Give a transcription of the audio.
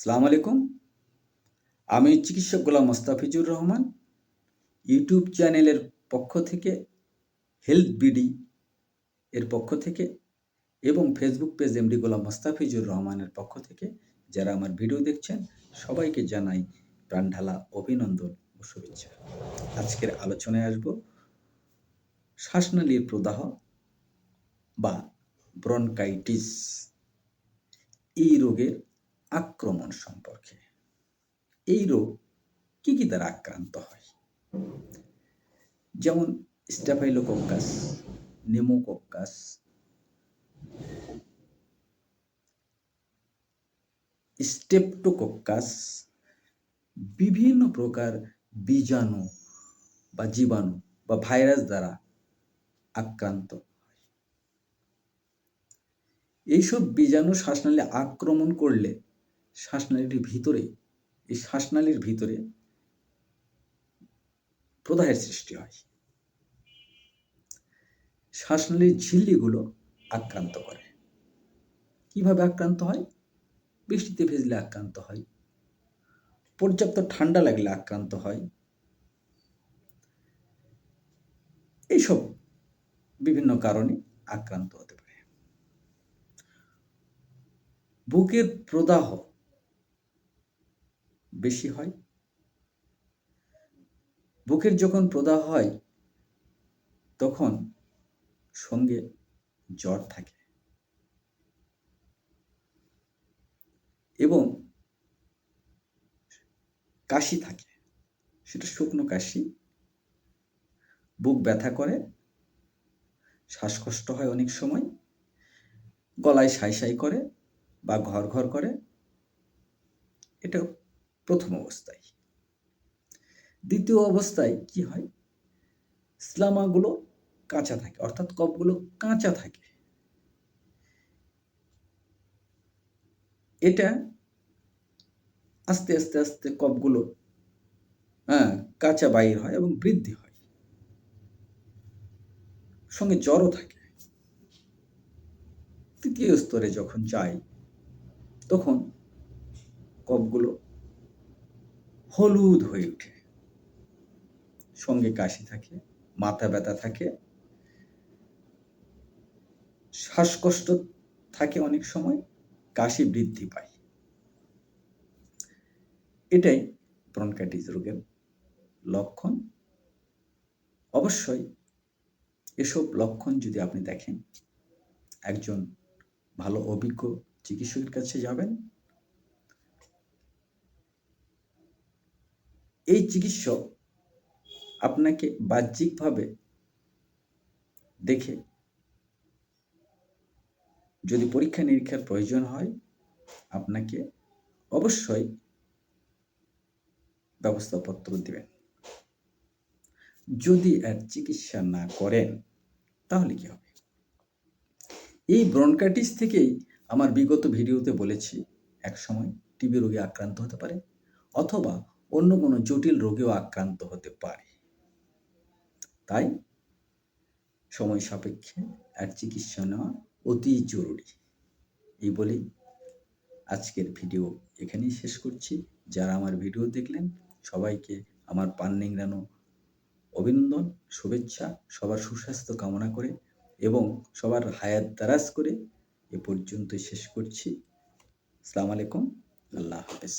সালাম আলাইকুম। আমি চিকিৎসক গোলাম মোস্তাফিজুর রহমান। ইউটিউব চ্যানেলের পক্ষ থেকে, হেলথ বিডি এর পক্ষ থেকে এবং Facebook page MD Golam Mostafizur রহমানের পক্ষ থেকে যারা আমার ভিডিও দেখছেন, সবাইকে জানাই প্রাণঢালা অভিনন্দন ও শুভেচ্ছা। আজকের আলোচনায় আসব শ্বাসনালীর প্রদাহ বা ব্রনকাইটিস। এই রোগের আক্রমণ সম্পর্কে। এই রোগ কি কি দ্বারা আক্রান্ত হয়? যেমন স্টাফাইলোকক্কাস নেমোকক্কাস, স্টেপটোকক্কাস, বিভিন্ন প্রকার বীজাণু বা জীবাণু বা ভাইরাস দ্বারা আক্রান্ত এইসব বীজাণু শ্বাসনালী আক্রমণ করলে শ্বাসনালীর ভিতরে, এই শ্বাসনালীর ভিতরে প্রদাহের সৃষ্টি হয়। শ্বাসনালীর ঝিল্লিগুলো আক্রান্ত করে। কীভাবে আক্রান্ত হয়? বৃষ্টিতে ভেজলে আক্রান্ত হয়। পর্যাপ্ত ঠান্ডা লাগলে আক্রান্ত হয়। এইসব বিভিন্ন কারণে আক্রান্ত হতে পারে। বুকের প্রদাহ বেশি হয়। বুকের যখন প্রদাহ হয়, তখন সঙ্গে জ্বর থাকে। এবং কাশি থাকে। সেটা শুকনো কাশি। বুক ব্যথা করে। শ্বাসকষ্ট হয় অনেক সময়। গলায় সাই সাই করে বা ঘর ঘর করে। এটা প্রথম অবস্থায়। দ্বিতীয় অবস্থায় কি হয়? স্লামাগুলো কাঁচা থাকে, অর্থাৎ কপগুলো কাঁচা থাকে। এটা আস্তে আস্তে আস্তে কপগুলো হ্যাঁ কাঁচা বাইর হয় এবং বৃদ্ধি হয়। সঙ্গে জ্বরও থাকে। তৃতীয় স্তরে যখন যাই তখন কপগুলো হলুদ হয়ে ওঠে। সঙ্গে কাশি থাকে, মাথা ব্যথা থাকে। শ্বাসকষ্ট থাকে অনেক সময়, কাশি বৃদ্ধি পায়। এটাই ব্রনকাইটিস রোগের লক্ষণ। অবশ্যই এসব লক্ষণ যদি আপনি দেখেন, একজন ভালো অভিজ্ঞ চিকিৎসকের কাছে যাবেন এই চিকিৎসক আপনাকে বাহ্যিকভাবে দেখে যদি পরীক্ষা নিরীক্ষার প্রয়োজন হয়, আপনাকে অবশ্যই ব্যবস্থাপত্র দেবেন। যদি আর চিকিৎসা না করেন, তাহলে কি হবে? এই ব্রনকাইটিস থেকেই আমার বিগত ভিডিওতে বলেছি এক সময় টিবি রোগে আক্রান্ত হতে পারে অথবা অন্য কোনো জটিল রোগেও আক্রান্ত হতে পারে। তাই সময় সাপেক্ষে এর চিকিৎসা নেওয়া অতি জরুরি। এই বলেই আজকের ভিডিও এখানেই শেষ করছি। যারা আমার ভিডিও দেখলেন, সবাইকে আমার পান নিংড়ানো অভিনন্দন, শুভেচ্ছা, সবার সুস্বাস্থ্য কামনা করে এবং সবার হায়াত দারাজ করে এ পর্যন্ত শেষ করছি। আসসালামু আলাইকুম, আল্লাহ হাফেজ।